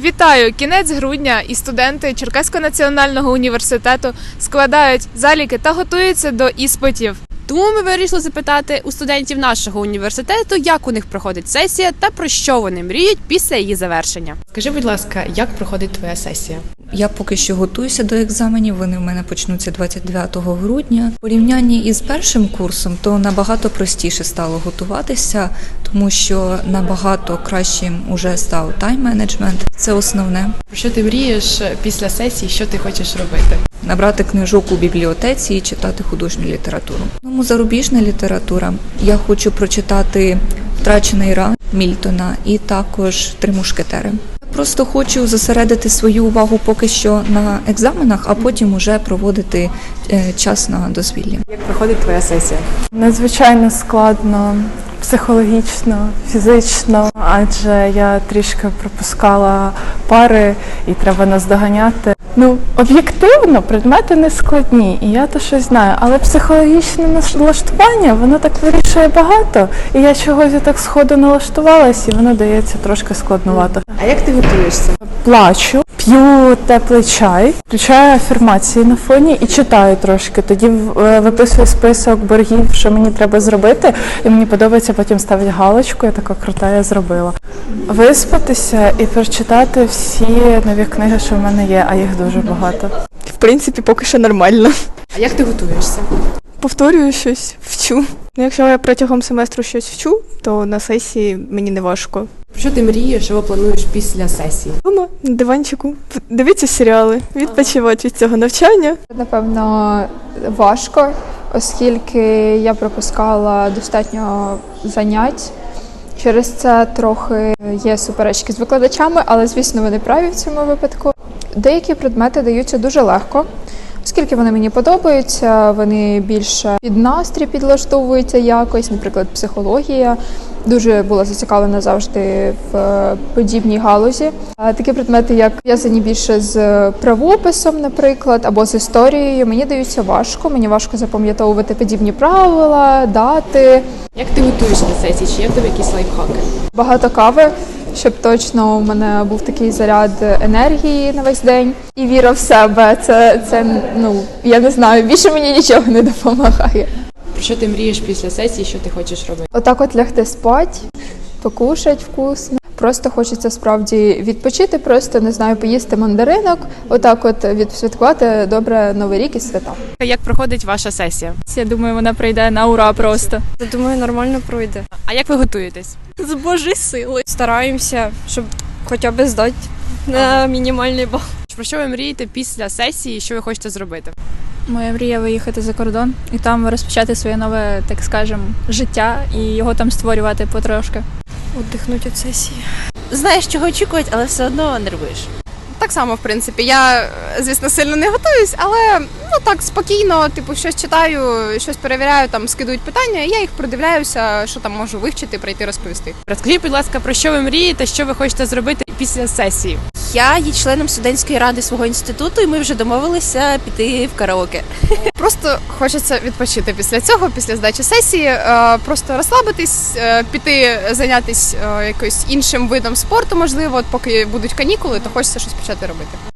Вітаю! Кінець грудня і студенти Черкаського національного університету складають заліки та готуються до іспитів. Тому ми вирішили запитати у студентів нашого університету, як у них проходить сесія та про що вони мріють після її завершення. Скажи, будь ласка, як проходить твоя сесія? Я поки що готуюся до екзаменів. Вони в мене почнуться 29 грудня. В порівнянні із першим курсом, то набагато простіше стало готуватися, тому що набагато кращим уже став тайм-менеджмент. Це основне. Про що ти мрієш після сесії? Що ти хочеш робити? Набрати книжок у бібліотеці і читати художню літературу. Тому зарубіжна література. Я хочу прочитати Втрачений рай Мільтона і також Три мушкетери. Просто хочу зосередити свою увагу поки що на екзаменах, а потім уже проводити е, час на дозвіллі. Як проходить твоя сесія? Надзвичайно складно психологічно, фізично, адже я трішки пропускала пари і треба наздоганяти. Ну, об'єктивно, предмети не складні, і я то щось знаю, але психологічне налаштування, воно так вирішує багато, і я чогось так сходу налаштувалась, і воно дається трошки складновато. А як ти готуєшся? Плачу, п'ю теплий чай, включаю афірмації на фоні і читаю трошки. Тоді е, виписую список боргів, що мені треба зробити, і мені подобається потім ставити галочку, я така крута, я зробила. Виспатися і прочитати всі нові книги, що в мене є, а їх дуже багато. В принципі, поки що нормально. А як ти готуєшся? Повторюю щось, вчу. Ну, якщо я протягом семестру щось вчу, то на сесії мені не важко. Про що ти мрієш, що плануєш після сесії? Дома на диванчику, дивіться серіали, відпочивати від цього навчання. Напевно, важко, оскільки я пропускала достатньо занять. Через це трохи є суперечки з викладачами, але звісно вони праві в цьому випадку. Деякі предмети даються дуже легко, оскільки вони мені подобаються, вони більше під настрій підлаштовуються якось, наприклад, психологія. Дуже була зацікавлена завжди в е, подібній галузі. Такі предмети, як пов'язані більше з правописом, наприклад, або з історією, мені даються важко. Мені важко запам'ятовувати подібні правила, дати. Як ти готуєш до сесії? Чи є в тебе якісь лайфхаки? Багато кави, щоб точно у мене був такий заряд енергії на весь день і віра в себе. Це, це ну я не знаю, більше мені нічого не допомагає. Про що ти мрієш після сесії? Що ти хочеш робити? Отак от лягти спать, покушать вкусно. Просто хочеться справді відпочити, просто не знаю, поїсти мандаринок, отак от відсвяткувати добре новий рік і свята. Як проходить ваша сесія? Я думаю, вона прийде на ура просто. Я думаю, нормально пройде. А як ви готуєтесь? З Божої сили. Стараємося, щоб хоча б здати на мінімальний бал. Про що ви мрієте після сесії? Що ви хочете зробити? Моя мрія виїхати за кордон і там розпочати своє нове, так скажем, життя і його там створювати потрошки. Отдихнути від сесії. знаєш, чого очікують, але все одно нервуєш. Так само, в принципі. Я, звісно, сильно не готуюсь, але ну так спокійно, типу, щось читаю, щось перевіряю, там скидують питання, і я їх продивляюся, що там можу вивчити, прийти розповісти. Розкажіть, будь ласка, про що ви мрієте, що ви хочете зробити після сесії? Я є членом студентської ради свого інституту, і ми вже домовилися піти в караоке. Просто хочеться відпочити після цього, після здачі сесії, е, просто розслабитись, е, піти зайнятися е, якось іншим видом спорту, можливо, поки будуть канікули, то хочеться щось почати робити.